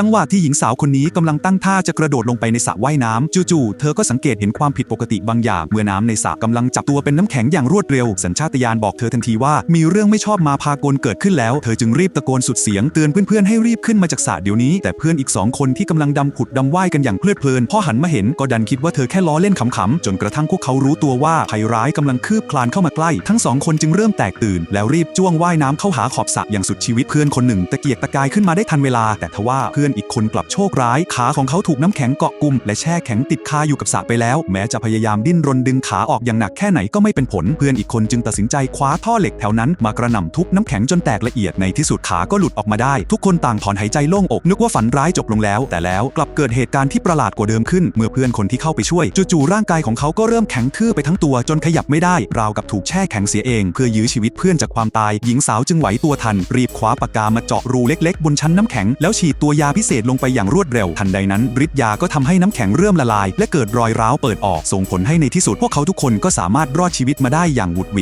จังหวะที่หญิงสาวคนนี้กำลังตั้งท่าจะกระโดดลงไปในสระว่ายน้ำจู่ๆเธอก็สังเกตเห็นความผิดปกติบางอย่างเมื่อน้ำในสระกำลังจับตัวเป็นน้ำแข็งอย่างรวดเร็ว สัญชาตญาณบอกเธอทันทีว่ามีเรื่องไม่ชอบมาพากลเกิดขึ้นแล้ว เธอจึงรีบตะโกนสุดเสียงเตือนเพื่อนๆให้รีบขึ้นมาจากสระเดี๋ยวนี้ แต่เพื่อนอีกสองคนที่กำลังดำผุดดำว่ายกันอย่างเพลิดเพลินพอหันมาเห็นก็ดันคิดว่าเธอแค่ล้อเล่นขำๆจนกระทั่งพวกเขารู้ตัวว่าภัยร้ายกำลังคืบคลานเข้ามาใกล้ ทั้งสองคนจึงเริ่มแตกตื่น แล้วรีบจ้วงว่ายน้ำเข้าหาขอบสระอย่างสุดชีวิตเพื่อนคนหนึ่งตะเกียกตะกายขึ้นมาได้ทันเวลาแต่ทว่าเพื่อนอนอีกคนกลับโชคร้าย ขาของเขาถูกน้ำแข็งเกาะกลุ่มและแช่แข็งติดคาอยู่กับสระไปแล้ว แม้จะพยายามดิ้นรนดึงขาออกอย่างหนักแค่ไหนก็ไม่เป็นผล เพื่อนอีกคนจึงตัดสินใจคว้าท่อเหล็กแถวนั้นมากระหน่ำทุบน้ำแข็งจนแตกละเอียดในที่สุดขาก็หลุดออกมาได้ ทุกคนต่างถอนหายใจโล่งอก นึกว่าฝันร้ายจบลงแล้ว แต่แล้วกลับเกิดเหตุการณ์ที่ประหลาดกว่าเดิมขึ้น เมื่อเพื่อนคนที่เข้าไปช่วยจู่ๆร่างกายของเขาก็เริ่มแข็งทื่อไปทั้งตัวจนขยับไม่ได้ ราวกับถูกแช่แข็งเสียเอง เพื่อยื้อชีวิตเพื่อนจากความตาย หญิงสาวจึงไหวตัวทัน รีบคว้าปากกามาเจาะรูเล็กๆ บนชั้นน้ำแข็งแล้วฉีดตัวยาพิเศษลงไปอย่างรวดเร็ว ทันใดนั้นฤทธิ์ยาก็ทำให้น้ำแข็งเริ่มละลาย และเกิดรอยร้าวเปิดออก ส่งผลให้ในที่สุดพวกเขาทุกคนก็สามารถรอดชีวิตมาได้อย่างหวุดหวิด